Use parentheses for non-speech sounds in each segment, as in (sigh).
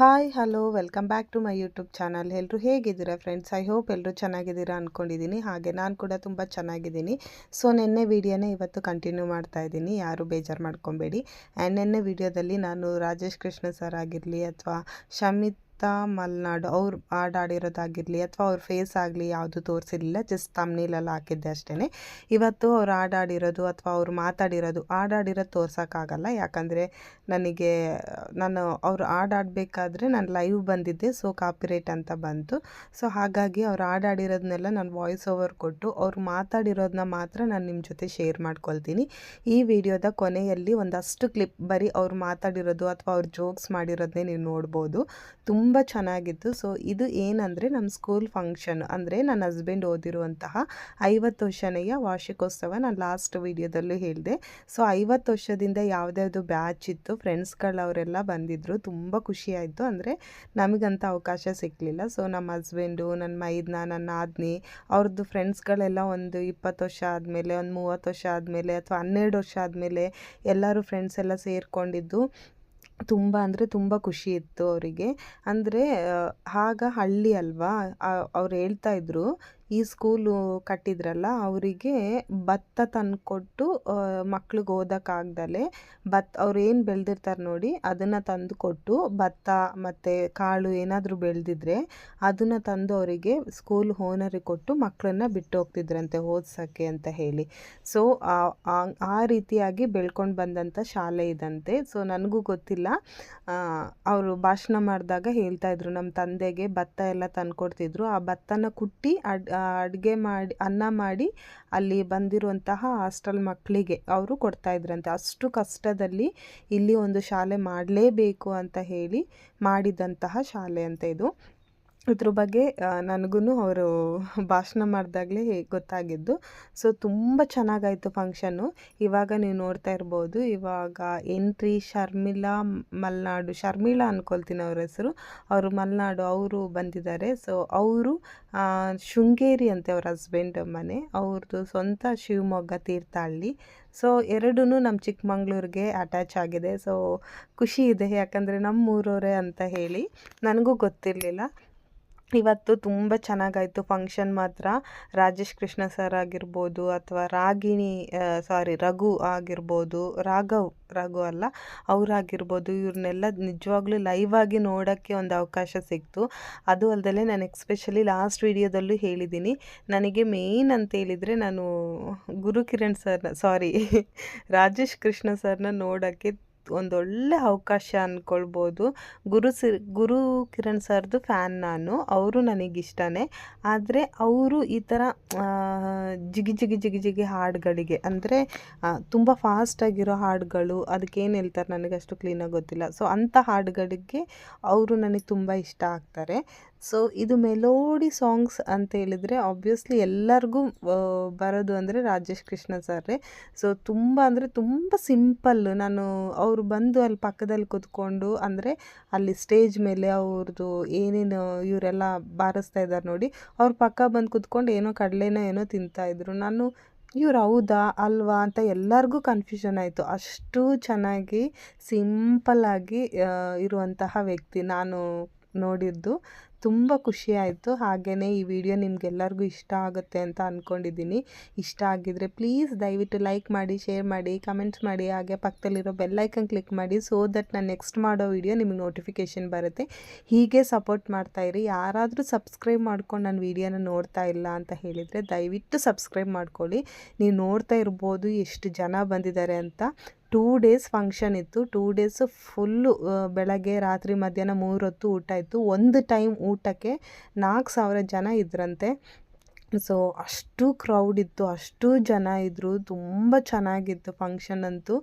Hi hello welcome back to my YouTube channel ಎಲ್ಲರೂ ಹೇಗಿದ್ದೀರಾ friends I hope ಎಲ್ಲರೂ ಚೆನ್ನಾಗಿದ್ದೀರಾ ಅಂದ್ಕೊಂಡಿದ್ದೀನಿ ಹಾಗೆ ನಾನು ಕೂಡ ತುಂಬ ಚೆನ್ನಾಗಿದ್ದೀನಿ. ಸೊ ನಿನ್ನೆ ವೀಡಿಯೋನೇ ಇವತ್ತು ಕಂಟಿನ್ಯೂ ಮಾಡ್ತಾ ಇದ್ದೀನಿ. ಯಾರು ಬೇಜಾರು ಮಾಡ್ಕೊಬೇಡಿ. ಆ್ಯಂಡ್ ನಿನ್ನೆ ವೀಡಿಯೋದಲ್ಲಿ ನಾನು ರಾಜೇಶ್ ಕೃಷ್ಣ ಸರ್ ಆಗಿರಲಿ ಅಥವಾ ಶಮಿತ್ ಮಲ್ನಾಡು ಅವ್ರು ಹಾಡು ಆಡಿರೋದಾಗಿರಲಿ ಅಥವಾ ಅವ್ರ ಫೇಸ್ ಆಗಲಿ ಯಾವುದು ತೋರಿಸಿರಲಿಲ್ಲ ಜಸ್ಟ್ ತಮ್ನೀಲೆಲ್ಲ ಹಾಕಿದ್ದೆ ಅಷ್ಟೇ ಇವತ್ತು ಅವ್ರು ಹಾಡು ಆಡಿರೋದು ಅಥವಾ ಅವ್ರು ಮಾತಾಡಿರೋದು ಹಾಡು ಆಡಿರೋದು ತೋರ್ಸೋಕ್ಕಾಗಲ್ಲ. ಯಾಕಂದರೆ ನನಗೆ, ನಾನು ಅವ್ರು ಹಾಡು ಆಡಬೇಕಾದ್ರೆ ನಾನು ಲೈವ್ ಬಂದಿದ್ದೆ ಸೊ ಕಾಪಿರೇಟ್ ಅಂತ ಬಂತು. ಸೊ ಹಾಗಾಗಿ ಅವ್ರು ಹಾಡು ಆಡಿರೋದನ್ನೆಲ್ಲ ನಾನು ವಾಯ್ಸ್ ಓವರ್ ಕೊಟ್ಟು ಅವ್ರು ಮಾತಾಡಿರೋದನ್ನ ಮಾತ್ರ ನಾನು ನಿಮ್ಮ ಜೊತೆ ಶೇರ್ ಮಾಡ್ಕೊಳ್ತೀನಿ. ಈ ವಿಡಿಯೋದ ಕೊನೆಯಲ್ಲಿ ಒಂದಷ್ಟು ಕ್ಲಿಪ್ ಬರೀ ಅವ್ರು ಮಾತಾಡಿರೋದು ಅಥವಾ ಅವ್ರು ಜೋಕ್ಸ್ ಮಾಡಿರೋದನ್ನೇ ನೀವು ನೋಡ್ಬೋದು. ತುಂಬ ಚೆನ್ನಾಗಿತ್ತು. ಸೊ, ಇದು ಏನಂದರೆ ನಮ್ಮ ಸ್ಕೂಲ್ ಫಂಕ್ಷನ್ ಅಂದರೆ ನನ್ನ ಹಸ್ಬೆಂಡ್ ಓದಿರುವಂತಹ ಐವತ್ತು ವರ್ಷನೆಯ ವಾರ್ಷಿಕೋತ್ಸವ ನಾನು ಲಾಸ್ಟ್ ವೀಡಿಯೋದಲ್ಲೂ ಹೇಳಿದೆ. ಸೊ, ಐವತ್ತು ವರ್ಷದಿಂದ ಯಾವುದ್ಯಾವುದು ಬ್ಯಾಚ್ ಇತ್ತು, ಫ್ರೆಂಡ್ಸ್ಗಳವರೆಲ್ಲ ಬಂದಿದ್ದರು ತುಂಬ ಖುಷಿಯಾಯಿತು ಅಂದರೆ ನಮಗಂತ ಅವಕಾಶ ಸಿಕ್ಕಲಿಲ್ಲ ಸೊ ನಮ್ಮ ಹಸ್ಬೆಂಡು ನನ್ನ ಮೈದ್ನ ನನ್ನ ಆದ್ನಿ ಅವ್ರದ್ದು ಫ್ರೆಂಡ್ಸ್ಗಳೆಲ್ಲ ಒಂದು ಇಪ್ಪತ್ತು ವರ್ಷ ಆದಮೇಲೆ, ಒಂದು ಮೂವತ್ತು ವರ್ಷ ಆದಮೇಲೆ ಅಥವಾ ಹನ್ನೆರಡು ವರ್ಷ ಆದಮೇಲೆ ಎಲ್ಲರೂ ಫ್ರೆಂಡ್ಸ್ ಎಲ್ಲ ಸೇರಿಕೊಂಡಿದ್ದು. ತುಂಬ ಅಂದರೆ ತುಂಬ ಖುಷಿ ಇತ್ತು ಅವರಿಗೆ. ಅಂದರೆ ಆಗ ಹಳ್ಳಿ ಅಲ್ವಾ? ಅವ್ರು ಹೇಳ್ತಾ ಇದ್ರು ಈ ಸ್ಕೂಲು ಕಟ್ಟಿದ್ರಲ್ಲ, ಅವರಿಗೆ ಭತ್ತ ತಂದುಕೊಟ್ಟು ಮಕ್ಳಿಗೆ ಓದೋಕ್ಕಾಗ್ದಲೇ ಭತ್ತ ಅವ್ರು ಏನು ಬೆಳೆದಿರ್ತಾರೆ ನೋಡಿ ಅದನ್ನು ತಂದು ಕೊಟ್ಟು ಭತ್ತ ಮತ್ತು ಕಾಳು ಏನಾದರೂ ಬೆಳೆದಿದ್ರೆ ಅದನ್ನು ತಂದು ಅವರಿಗೆ ಸ್ಕೂಲ್ ಓನರಿಗೆ ಕೊಟ್ಟು ಮಕ್ಕಳನ್ನ ಬಿಟ್ಟು ಹೋಗ್ತಿದ್ರಂತೆ ಓದ್ಸೋಕ್ಕೆ ಅಂತ ಹೇಳಿ. ಸೊ, ಆ ರೀತಿಯಾಗಿ ಬೆಳ್ಕೊಂಡು ಬಂದಂಥ ಶಾಲೆ ಇದಂತೆ. ಸೊ, ನನಗೂ ಗೊತ್ತಿಲ್ಲ. ಅವರು ಭಾಷಣ ಮಾಡಿದಾಗ ಹೇಳ್ತಾಯಿದ್ರು ನಮ್ಮ ತಂದೆಗೆ ಭತ್ತ ಎಲ್ಲ ತಂದುಕೊಡ್ತಿದ್ರು. ಆ ಭತ್ತನ ಕುಟ್ಟಿ ಅಡ್ ಅಡುಗೆ ಮಾಡಿ, ಅನ್ನ ಮಾಡಿ ಅಲ್ಲಿ ಬಂದಿರುವಂತಹ ಹಾಸ್ಟೆಲ್ ಮಕ್ಕಳಿಗೆ ಅವರು ಕೊಡ್ತಾಯಿದ್ರಂತೆ ಅಷ್ಟು ಕಷ್ಟದಲ್ಲಿ ಇಲ್ಲಿ ಒಂದು ಶಾಲೆ ಮಾಡಲೇಬೇಕು ಅಂತ ಹೇಳಿ ಮಾಡಿದಂತಹ ಶಾಲೆ ಅಂತ ಇದು. ಇದ್ರ ಬಗ್ಗೆ ನನಗೂ ಅವರು ಭಾಷಣ ಮಾಡಿದಾಗಲೇ ಗೊತ್ತಾಗಿದ್ದು. ಸೊ, ತುಂಬ ಚೆನ್ನಾಗಾಯಿತು ಫಂಕ್ಷನ್ನು. ಇವಾಗ ನೀವು ನೋಡ್ತಾ ಇರ್ಬೋದು, ಇವಾಗ ಎಂಟ್ರಿ ಶರ್ಮಿಳಾ ಮಲ್ನಾಡು, ಶರ್ಮಿಳಾ ಅಂದ್ಕೊಳ್ತೀನಿ ಅವ್ರ ಹೆಸರು. ಅವರು ಮಲ್ನಾಡು, ಅವರು ಬಂದಿದ್ದಾರೆ. ಸೊ, ಅವರು ಶೃಂಗೇರಿ ಅಂತೆ ಅವ್ರ ಹಸ್ಬೆಂಡ್ ಮನೆ. ಅವ್ರದ್ದು ಸ್ವಂತ ಶಿವಮೊಗ್ಗ ತೀರ್ಥಹಳ್ಳಿ. ಸೊ ಎರಡೂ ನಮ್ಮ ಚಿಕ್ಕಮಂಗ್ಳೂರಿಗೆ ಅಟ್ಯಾಚ್ ಆಗಿದೆ. ಸೊ, ಖುಷಿ ಇದೆ. ಯಾಕಂದರೆ ನಮ್ಮೂರವರೇ ಅಂತ ಹೇಳಿ. ನನಗೂ ಗೊತ್ತಿರಲಿಲ್ಲ. ಇವತ್ತು ತುಂಬ ಚೆನ್ನಾಗಾಯಿತು ಫಂಕ್ಷನ್ ಮಾತ್ರ. ರಾಜೇಶ್ ಕೃಷ್ಣ ಸರ್ ಆಗಿರ್ಬೋದು ಅಥವಾ ರಾಗಿಣಿ ಸಾರಿ ರಘು ಆಗಿರ್ಬೋದು, ರಾಘವ್, ರಘು ಅಲ್ಲ ಅವರಾಗಿರ್ಬೋದು ಇವ್ರನ್ನೆಲ್ಲ ನಿಜವಾಗ್ಲೂ ಲೈವ್ ಆಗಿ ನೋಡೋಕ್ಕೆ ಒಂದು ಅವಕಾಶ ಸಿಕ್ತು. ಅದು ಅಲ್ಲದೆ ನಾನು ಎಕ್ಸ್ಪೆಷಲಿ ಲಾಸ್ಟ್ ವಿಡಿಯೋದಲ್ಲೂ ಹೇಳಿದ್ದೀನಿ ನನಗೆ ಮೇಯ್ನ್ ಅಂತ ಹೇಳಿದರೆ ನಾನು ಗುರುಕಿರಣ್ ಸರ್ನ ಸಾರಿ (laughs) ರಾಜೇಶ್ ಕೃಷ್ಣ ಸರ್ನ ನೋಡೋಕ್ಕೆ ಒಂದೊಳ್ಳೆ ಅವಕಾಶ ಅಂದ್ಕೊಳ್ಬೋದು ಗುರು ಸಿ ಗುರು ಕಿರಣ್ ಸರ್ದು ಫ್ಯಾನ್ ನಾನು. ಅವರು ನನಗಿಷ್ಟನೇ. ಆದರೆ ಅವರು ಈ ಥರ ಜಿಗಿ ಜಿಗಿ ಜಿಗಿ ಜಿಗಿ ಹಾಡುಗಳಿಗೆ, ಅಂದರೆ ತುಂಬ ಫಾಸ್ಟಾಗಿರೋ ಹಾಡುಗಳು ಅದಕ್ಕೇನು ಹೇಳ್ತಾರೆ ನನಗೆ ಅಷ್ಟು ಕ್ಲೀನಾಗಿ ಗೊತ್ತಿಲ್ಲ. ಸೊ ಅಂಥ ಹಾಡುಗಳಿಗೆ ಅವರು ನನಗೆ ತುಂಬ ಇಷ್ಟ ಆಗ್ತಾರೆ. ಸೊ ಇದು ಮೆಲೋಡಿ ಸಾಂಗ್ಸ್ ಅಂತ ಹೇಳಿದರೆ ಆಬ್ವಿಯಸ್ಲಿ ಎಲ್ಲರಿಗೂ ಬರೋದು ಅಂದರೆ ರಾಜೇಶ್ ಕೃಷ್ಣ ಸರ್ರೇ. ಸೊ ತುಂಬ ಅಂದರೆ ತುಂಬ ಸಿಂಪಲ್ ನಾನು ಅವರು ಬಂದು ಅಲ್ಲಿ ಪಕ್ಕದಲ್ಲಿ ಕೂತ್ಕೊಂಡು ಅಂದರೆ ಅಲ್ಲಿ ಸ್ಟೇಜ್ ಮೇಲೆ ಅವ್ರದ್ದು ಏನೇನು ಇವರೆಲ್ಲ ಬಾರಿಸ್ತಾ ಇದ್ದಾರೆ ನೋಡಿ, ಅವ್ರ ಪಕ್ಕ ಬಂದು ಕೂತ್ಕೊಂಡು ಏನೋ ಕಡಲೆನೋ ಏನೋ ತಿಂತಾಯಿದ್ರು ನಾನು, ಇವ್ರು ಹೌದಾ, ಅಲ್ವಾ? ಅಂತ ಎಲ್ಲರಿಗೂ ಕನ್ಫ್ಯೂಷನ್ ಆಯಿತು. ಅಷ್ಟು ಚೆನ್ನಾಗಿ ಸಿಂಪಲ್ಲಾಗಿ ಇರುವಂತಹ ವ್ಯಕ್ತಿ ನಾನು ನೋಡಿದ್ದು. ತುಂಬ ಖುಷಿ ಆಯಿತು. ಹಾಗೆಯೇ ಈ ವಿಡಿಯೋ ನಿಮಗೆಲ್ಲರಿಗೂ ಇಷ್ಟ ಆಗುತ್ತೆ ಅಂತ ಅಂದ್ಕೊಂಡಿದ್ದೀನಿ ಇಷ್ಟ ಆಗಿದ್ದರೆ ಪ್ಲೀಸ್ ದಯವಿಟ್ಟು ಲೈಕ್ ಮಾಡಿ, ಶೇರ್ ಮಾಡಿ, ಕಮೆಂಟ್ಸ್ ಮಾಡಿ, ಹಾಗೆ ಪಕ್ಕದಲ್ಲಿರೋ ಬೆಲ್ಲೈಕನ್ ಕ್ಲಿಕ್ ಮಾಡಿ ಸೊ ದಟ್ ನಾನು ನೆಕ್ಸ್ಟ್ ಮಾಡೋ ವಿಡಿಯೋ ನಿಮಗೆ ನೋಟಿಫಿಕೇಷನ್ ಬರುತ್ತೆ. ಹೀಗೆ ಸಪೋರ್ಟ್ ಮಾಡ್ತಾಯಿರಿ ಯಾರಾದರೂ ಸಬ್ಸ್ಕ್ರೈಬ್ ಮಾಡ್ಕೊಂಡು ನಾನು ವಿಡಿಯೋನ ನೋಡ್ತಾ ಇಲ್ಲ ಅಂತ ಹೇಳಿದರೆ ದಯವಿಟ್ಟು ಸಬ್ಸ್ಕ್ರೈಬ್ ಮಾಡ್ಕೊಳ್ಳಿ. ನೀವು ನೋಡ್ತಾ ಇರ್ಬೋದು ಎಷ್ಟು ಜನ ಬಂದಿದ್ದಾರೆ ಅಂತ. ಟೂ ಡೇಸ್ ಫಂಕ್ಷನ್ ಇತ್ತು. ಟೂ ಡೇಸ್ ಫುಲ್ಲು ಬೆಳಗ್ಗೆ, ರಾತ್ರಿ, ಮಧ್ಯಾಹ್ನ ಮೂರು ಹೊತ್ತು ಊಟ ಇತ್ತು. ಒಂದು ಟೈಮ್ ಊಟಕ್ಕೆ ನಾಲ್ಕು ಸಾವಿರ ಜನ ಇದ್ರಂತೆ. ಸೊ ಅಷ್ಟು ಕ್ರೌಡ್ ಇತ್ತು, ಅಷ್ಟು ಜನ ಇದ್ದರು ತುಂಬ ಚೆನ್ನಾಗಿತ್ತು ಫಂಕ್ಷನ್ ಅಂತೂ.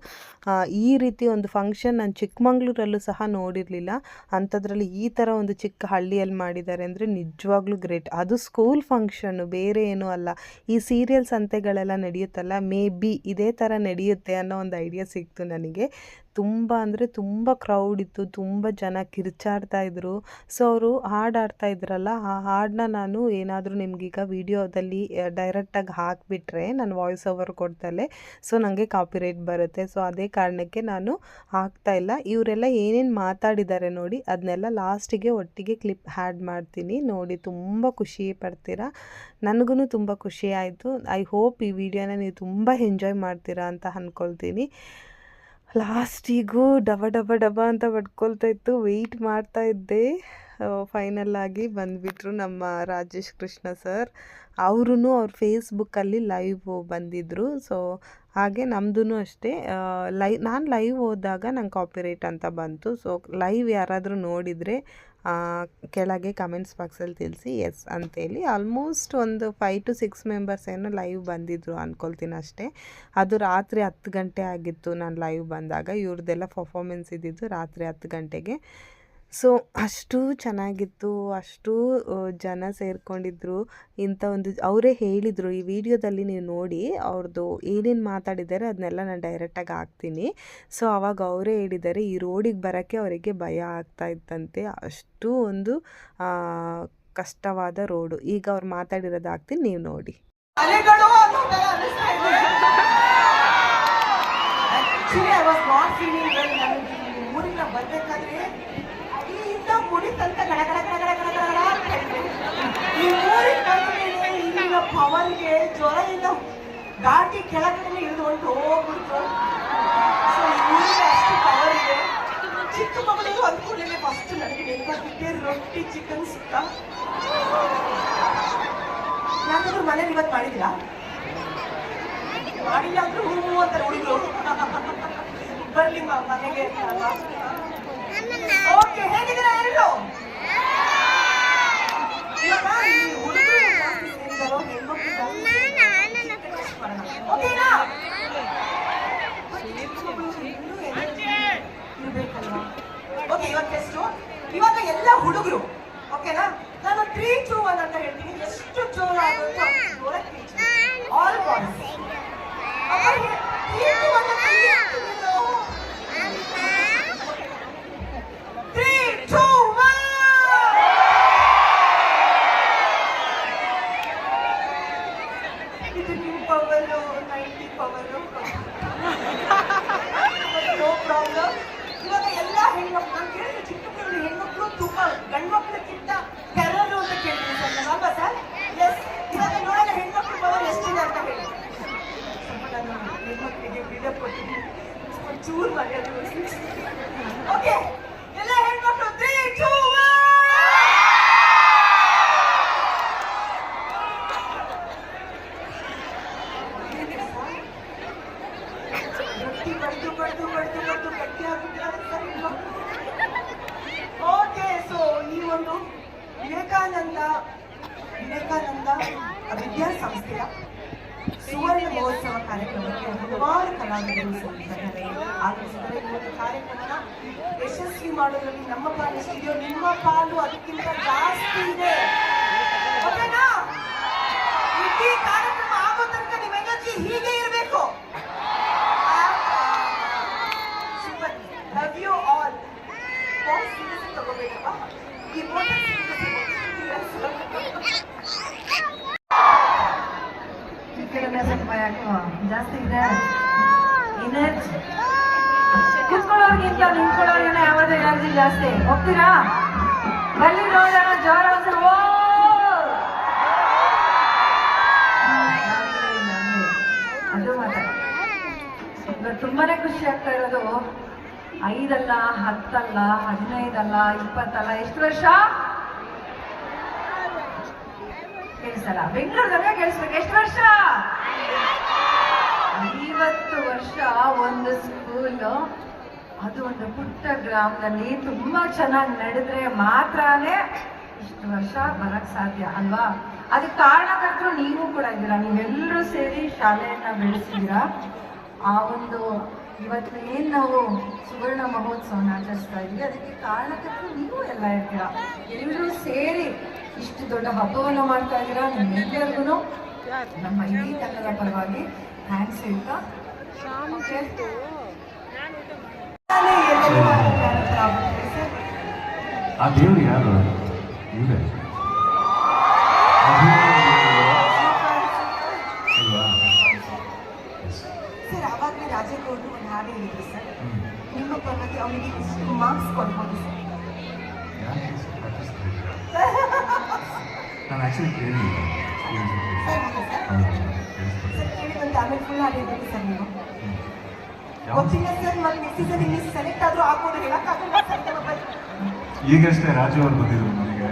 ಈ ರೀತಿ ಒಂದು ಫಂಕ್ಷನ್ ನಾನು ಚಿಕ್ಕಮಂಗ್ಳೂರಲ್ಲೂ ಸಹ ನೋಡಿರಲಿಲ್ಲ. ಅಂಥದ್ರಲ್ಲಿ ಈ ಥರ ಒಂದು ಚಿಕ್ಕ ಹಳ್ಳಿಯಲ್ಲಿ ಮಾಡಿದ್ದಾರೆ ಅಂದರೆ ನಿಜವಾಗ್ಲೂ ಗ್ರೇಟ್ ಅದು ಸ್ಕೂಲ್ ಫಂಕ್ಷನ್ನು ಬೇರೆ ಏನೂ ಅಲ್ಲ. ಈ ಸೀರಿಯಲ್ ಸಂತೆಗಳೆಲ್ಲ ನಡೆಯುತ್ತಲ್ಲ ಮೇ ಬಿ ಇದೇ ಥರ ನಡೆಯುತ್ತೆ ಅನ್ನೋ ಒಂದು ಐಡಿಯಾ ಸಿಕ್ತು ನನಗೆ. ತುಂಬ ಅಂದರೆ ತುಂಬ ಕ್ರೌಡ್ ಇತ್ತು, ತುಂಬ ಜನ ಕಿರ್ಚಾಡ್ತಾ ಇದ್ರು. ಸೊ ಅವರು ಹಾಡು ಆಡ್ತಾ ಇದ್ರಲ್ಲ, ಆ ಹಾಡನ್ನ ನಾನು ಏನಾದರೂ ನಿಮಗೀಗ ವಿಡಿಯೋದಲ್ಲಿ ಡೈರೆಕ್ಟಾಗಿ ಹಾಕಿಬಿಟ್ರೆ ನಾನು ವಾಯ್ಸ್ ಓವರ್ ಕೊಡ್ತಲೇ ಸೊ ನನಗೆ ಕಾಪಿರೈಟ್ ಬರುತ್ತೆ. ಸೊ ಅದೇ ಕಾರಣಕ್ಕೆ ನಾನು ಹಾಕ್ತಾ ಇಲ್ಲ. ಇವರೆಲ್ಲ ಏನೇನು ಮಾತಾಡಿದ್ದಾರೆ ನೋಡಿ ಅದನ್ನೆಲ್ಲ ಲಾಸ್ಟಿಗೆ ಒಟ್ಟಿಗೆ ಕ್ಲಿಪ್ ಹ್ಯಾಡ್ ಮಾಡ್ತೀನಿ. ನೋಡಿ, ತುಂಬ ಖುಷಿ ಪಡ್ತೀರಾ? ನನಗೂ ತುಂಬ ಖುಷಿ ಆಯಿತು. ಐ ಹೋಪ್ ಈ ವಿಡಿಯೋನ ನೀವು ತುಂಬ ಎಂಜಾಯ್ ಮಾಡ್ತೀರಾ ಅಂತ ಅಂದ್ಕೊಳ್ತೀನಿ ಲಾಸ್ಟಿಗೂ ಡಬ ಡಬ ಡಬ ಅಂತ ಬಡ್ಕೊಳ್ತಾ ಇತ್ತು. ವೆಯ್ಟ್ ಮಾಡ್ತಾ ಇದ್ದೆ. ಫೈನಲ್ ಆಗಿ ಬಂದುಬಿಟ್ರು ನಮ್ಮ ರಾಜೇಶ್ ಕೃಷ್ಣ ಸರ್. ಅವ್ರೂ ಅವ್ರ ಫೇಸ್ಬುಕ್ಕಲ್ಲಿ ಲೈವ್ ಬಂದಿದ್ದರು ಸೊ ಹಾಗೆ ನಮ್ಮದು ಅಷ್ಟೇ. ಲೈ, ನಾನು ಲೈವ್ ಹೋದಾಗ ನಂಗೆ ಕಾಪಿರೇಟ್ ಅಂತ ಬಂತು. ಸೊ ಲೈವ್ ಯಾರಾದರೂ ನೋಡಿದರೆ ಕೆಳಗೆ ಕಮೆಂಟ್ಸ್ ಬಾಕ್ಸಲ್ಲಿ ತಿಳಿಸಿ ಎಸ್ ಅಂತೇಳಿ. ಆಲ್ಮೋಸ್ಟ್ ಒಂದು ಫೈವ್ ಟು ಸಿಕ್ಸ್ ಮೆಂಬರ್ಸ್ ಏನೋ ಲೈವ್ ಬಂದಿದ್ದರು ಅಂದ್ಕೊಳ್ತೀನಿ ಅಷ್ಟೇ. ಅದು ರಾತ್ರಿ ಹತ್ತು ಗಂಟೆ ಆಗಿತ್ತು ನಾನು ಲೈವ್ ಬಂದಾಗ. ಇವ್ರದ್ದೆಲ್ಲ ಪರ್ಫಾಮೆನ್ಸ್ ಇದ್ದಿದ್ದು ರಾತ್ರಿ ಹತ್ತು ಗಂಟೆಗೆ. ಸೊ, ಅಷ್ಟು ಚೆನ್ನಾಗಿತ್ತು, ಅಷ್ಟು ಜನ ಸೇರಿಕೊಂಡಿದ್ರು, ಇಂಥ ಒಂದು, ಅವರೇ ಹೇಳಿದರು, ಈ ವಿಡಿಯೋದಲ್ಲಿ ನೀವು ನೋಡಿ ಅವ್ರದ್ದು ಏನೇನು ಮಾತಾಡಿದ್ದಾರೆ ಅದನ್ನೆಲ್ಲ ನಾನು ಡೈರೆಕ್ಟಾಗಿ ಹಾಕ್ತೀನಿ. ಸೊ, ಅವಾಗ ಅವರೇ ಹೇಳಿದ್ದಾರೆ, ಈ ರೋಡಿಗೆ ಬರೋಕ್ಕೆ ಅವರಿಗೆ ಭಯ ಆಗ್ತಾ ಇತ್ತಂತೆ. ಅಷ್ಟು ಒಂದು ಕಷ್ಟವಾದ ರೋಡು. ಈಗ ಅವ್ರು ಮಾತಾಡಿರೋದು ಹಾಕ್ತೀನಿ, ನೀವು ನೋಡಿ. ಮುಡಿತಂತ ಗಡ ಗಡ ಗಡ ಗಡ ಗಡ ಗಡ. ಈ ಮೇಲೆ ಇಲ್ಲಿನ ಪವನ್ಗೆ ಜ್ವರದಿಂದ ದಾಟಿ ಕೆಳಗಡೆ ಇಳಿದುಕೊಂಡು ಹೋಗ್ಬಿಡ್ತು ಸೊ ಈ ಅಷ್ಟು ಪವರ್ ಇದೆ ಚಿಕ್ಕಮಗಳೂರು ಅಂದ್ಕೊಳ್ಳಿ ಫಸ್ಟ್ ನನಗೆ ನೆನಪಾಗ್ತಿದ್ದೆ ರೊಟ್ಟಿ ಚಿಕನ್ ಸುಕ್ಕ ಯಾಕಂದ್ರೆ ಮನೇಲಿ ಇವತ್ತು ಮಾಡಿದಿಲ್ಲ ಮಾಡಿಲ್ಲ ಅಂದ್ರೆ ಹೂ ಅಂತಾರೆ ಹುಡುಗರು ಬರ್ಲಿ ಮನೆಗೆ ಓಕೆ, ಹೇಗಿದ್ದೀರಾ ಸೇರಿದಾರೋ? ಓಕೆನಾ ಎಲ್ಲ ಹುಡುಗರು, ಓಕೆನಾ ನಾನು ತ್ರೀ ಟೂ ಒನ್ ಅಂತ ಹೇಳ್ತೀನಿ ಎಷ್ಟು ಜೋರ ಆಗುತ್ತೋ ಪವರು ನೋ ಪ್ರಾಬ್ಲಮ್ ಇವಾಗ ಎಲ್ಲ ಹೆಣ್ಮಕ್ಳು ನಾನು ಕೇಳಿದ್ರೆ ಚಿಕ್ಕ ಮಕ್ಕಳು ಹೆಣ್ಮಕ್ಳು ತುಂಬಾ ಗಂಡು ಕೆರರು ಟೆರರು ಅಂತ ಕೇಳ್ತೀನಿ ಸರ್. ನಾನು ಅಲ್ವಾ ಸರ್? ಎಸ್ ಇವಾಗ ನೋಡೋಣ ಹೆಣ್ಮಕ್ಳು ಪವರ್ ಎಷ್ಟಿದೆ ಅಂತ ಹೇಳಿ. ನಾನು ಹೆಣ್ಮಕ್ಳಿಗೆ ಬಿಲ್ಡಪ್ ಕೊಟ್ಟಿದ್ದೀನಿ. ಒಂಚೂರು ಮರ್ಯಾದೆ ಓಕೆ ಎಲ್ಲ ಹೆಣ್ಮಕ್ಳು ತ್ರೀ ಟೂ ರೊಟ್ಟಿ ಬಡ್ದು ಬಡ್ದು ಬಡ್ದು ಬಡ್ದು ಗಟ್ಟಿ ಆಗ್ಬಿಟ್ಟಿದ್ದಾರೆ ಸರ್ ಹೆಣ್ಮಕ್ಳು ಓಕೆ ಸೊ ಈ ಒಂದು ವಿವೇಕಾನಂದ ವಿವೇಕಾನಂದ ವಿದ್ಯಾಸಂಸ್ಥೆಯ ಸುವರ್ಣ ಮಹೋತ್ಸವ ಕಾರ್ಯಕ್ರಮಕ್ಕೆ ಹಲವಾರು ಕಲಾವಿದರು ಸಂಘಟನೆ ಆಗಮಿಸಿದರೆ ಈ ಒಂದು ಕಾರ್ಯಕ್ರಮನ ಯಶಸ್ವಿ ಮಾಡೋದ್ರಲ್ಲಿ ನಮ್ಮ ಪಾಲು ಸ್ಟುಡಿಯೋ ನಿಮ್ಮ ಪಾಲು ಅದಕ್ಕಿಂತ ಜಾಸ್ತಿ ಇದೆ. ಇಡೀ ಕಾರ್ಯಕ್ರಮ ಆಗೋ ತನಕ ನಿಮ್ಮ ಎನರ್ಜಿ ಹೀಗೆ ಇರಬೇಕು. ಲವ್ ಯು ಆಲ್ ತಗೋಬೇಕಪ್ಪ ಈ ಮೋಟರ್ ಜಾಸ್ತಿ ಇದೆ. ಎನರ್ಜಿ ಕುತ್ಕೊಳ್ಳೋರ್ಗಿಂತ ನಿಂತ್ಕೊಳ್ಳೋರ್ಗಿನ ಎನರ್ಜಿ ಜಾಸ್ತಿ. ಹೋಗ್ತೀರಾ? ಬನ್ನಿ ನೋಡೋಣ ಜೋರ. ಅದು ಮಾತ್ರ. ತುಂಬಾನೇ ಖುಷಿ ಆಗ್ತಾ ಇರೋದು, ಐದಲ್ಲ, ಹತ್ತಲ್ಲ, ಹದಿನೈದಲ್ಲ, ಇಪ್ಪತ್ತಲ್ಲ, ಎಷ್ಟು ವರ್ಷ? ಕೇಳಿಸಲ್ಲ. ಬೆಂಗಳೂರದಾಗ ಕೇಳಿಸ್ಬೇಕು. ಎಷ್ಟು ವರ್ಷ? ಐವತ್ತು ವರ್ಷ ಒಂದು ಸ್ಕೂಲ್. ಅದು ಒಂದು ಪುಟ್ಟ ಗ್ರಾಮದಲ್ಲಿ ತುಂಬಾ ಚೆನ್ನಾಗಿ ನಡೆದ್ರೆ ಮಾತ್ರನೇ ಇಷ್ಟು ವರ್ಷ ಬರಕ್ ಸಾಧ್ಯ ಅಲ್ವಾ? ಅದಕ್ಕೆ ಕಾರಣಕರ್ತರು ನೀವು ಕೂಡ ಇದ್ದೀರಾ? ನೀವೆಲ್ಲರೂ ಸೇರಿ ಶಾಲೆಯನ್ನ ಬೆಳೆಸಿದ್ದೀರಾ? ಆ ಒಂದು ಇವತ್ತು ಏನು ನಾವು ಸುವರ್ಣ ಮಹೋತ್ಸವನ ಆಚರಿಸ್ತಾ ಇದ್ವಿ ಅದಕ್ಕೆ ಕಾರಣಕರ್ತರು ನೀವು ಎಲ್ಲ ಇರ್ತೀರಾ? ಎಲ್ಲರೂ ಸೇರಿ ಇಷ್ಟು ದೊಡ್ಡ ಹಬ್ಬವನ್ನು ಮಾಡ್ತಾ ಇದ್ದೀರಾ? ನಿಮ್ಮೆಲ್ಲರಿಗೂ ನಮ್ಮ ಇಡೀ ತಂಡದ ಪರವಾಗಿ హ్యాండ్స్ ఎంత ఆ దేవుడు యారు ఇదే ಸರ್ ಆವಾಗಲೇ ರಾಜೇಗೌಡರು ಒಂದು ಹಾಡು ಹೇಳಿದ್ರು ಸರ್ ನಿಮ್ಮ ಪರ್ವತಿ ಅವನಿಗೆ ಇಷ್ಟು ಮಾರ್ಕ್ಸ್ ಕೊಡ್ಬೋದು ಸರ್ ನಾನು ಆ್ಯಕ್ಚುಲಿ ಕೇಳಿಲ್ಲ ಸರ್ ಸರ್ ಹೌದು, ಕೇಳಿಸ್ಕೊಳ್ತೀನಿ. ಸರ್ ಕೇಳಿ ಬಂದು ಆಮೇಲೆ ಫುಲ್ ಹಾಡಿದ್ದೀರಿ ಸರ್ ನೀವು ಹ್ಮ್. ಯಾವ- ಗೊತ್ತಿಲ್ಲ ಸರ್ ಮತ್ತೆ ನೆಕ್ಸ್ಟ್ ಸೀಸನ್ ಇಲ್ಲಿ ಸೆಲೆಕ್ಟ್ ಆದ್ರೂ ಆಗ್ಬೋದು ಹೇಳಕ್ಕಾಗಲ್ಲ ಸರ್ ನಮ್ಮ ಬಗ್ಗೆ. ಈಗಷ್ಟೇ ರಾಜು ಅವ್ರು ಬಂದಿದ್ರು ಮನೆಗೆ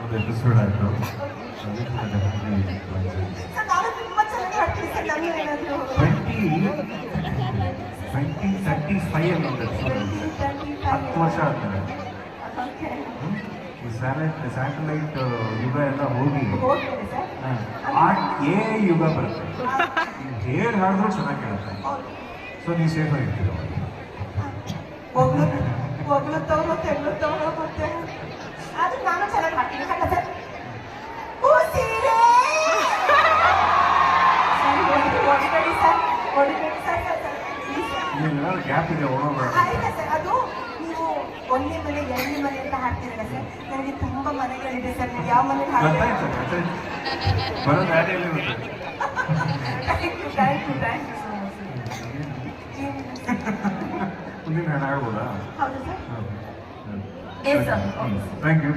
ಒಂದು ಎಪಿಸೋಡ್ ಆಯಿತು ಅದು ಕೂಡ ಡೆಫಿನೆಟ್ಲಿ ಸರ್ ನಾನು ತುಂಬಾ ಚೆನ್ನಾಗಿ ಹಾಡ್ತೀನಿ ಸರ್ ನಾನು ಏನಾದ್ರು ಟ್ವೆಂಟಿ ಟ್ವೆಂಟಿ ತರ್ಟಿ ಫೈವ್ ಅನ್ನೋದು episode ಹತ್ತು ವರ್ಷ ಆದ್ಮೇಲೆ ಓಕೆ ಹ್ಮ್? ಈ ಸ್ಯಾಟಲೈಟ್ ಸ್ಯಾಟಲೈಟ್ ಯುಗ ಎಲ್ಲ ಹೋಗಿ ಹೋಗ್ತೇನೆ ಸರ್ ಆ ಎ ಯುಗ ಬರುತ್ತೆ. ಹೇಳಿ ಹಾಡಿದ್ರು ಚೆನ್ನಾಗಿ ಕೇಳುತ್ತೆ. ಸೊ ನೀವು ಸೇಫ್ ಆಗಿರ್ತೀರ ಹೋಗ್ಲು ಹೋಗ್ಲತ್ತವ್ರು ತೆಗ್ಲತ್ತವ್ರು ಮತ್ತೆ? ಅದು ನಾನು ಚೆನ್ನಾಗಿ ಮಾಡ್ತೀನಿ ಹಾಗ ಸರ್ ಸರ್ ಸರ್ ಗ್ಯಾಪ್ ಇದೆ ಸರ್ ಅದು ನೀವು ಒಂದೇ ಮನೆ ಎರಡನೇ ಮನೆ ಅಂತ ಹಾಡ್ತೀರಲ್ಲ ಸರ್? ನನಗೆ ತುಂಬಾ ಮನೆಗಳಿದೆ ಸರ್. ನೀವು ಯಾವ ಮನೆ ಗೊತ್ತಾಯ್ತು ಸರ್ ಗೊತ್ತಾಯ್ತು ಬರೋ ದಾರಿಯಲ್ಲಿ thank you thank you thank much ಮುಂದಿನ ಹಾಡು ಹಾಡ್ಬೋದಾ ಹೌದು sir yes sir. Thank you